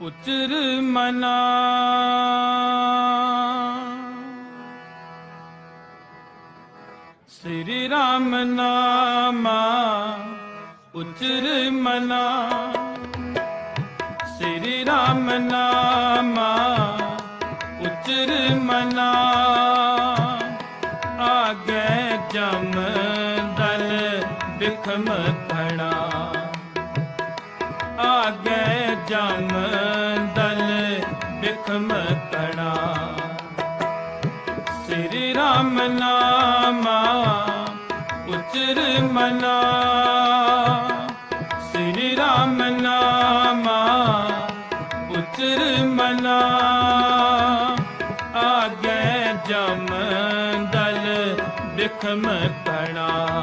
ਉਚਰ ਮਨਾ। ਸ੍ਰੀ ਰਾਮ ਨਾਮਾ ਉਚਰ ਮਨਾ। ਸ੍ਰੀ ਰਾਮ ਨਾਮਾ ਉਚਰ ਮਨਾ। ਆਗੇ ਜਮ ਦਲ ਬਿਖਮ ਖੜਾ। ਆਗੇ ਜਮ ਬਿਖਮ ਕੜਾ ਸ੍ਰੀ ਰਾਮ ਨਾਮਾ ਉਚਰ ਮਨਾ। ਸ੍ਰੀ ਰਾਮ ਨਾਮਾ ਉਚਰ ਮਨਾ। ਆਗੇ ਜਮ ਦਲ ਬਿਖਮ ਕੜਾ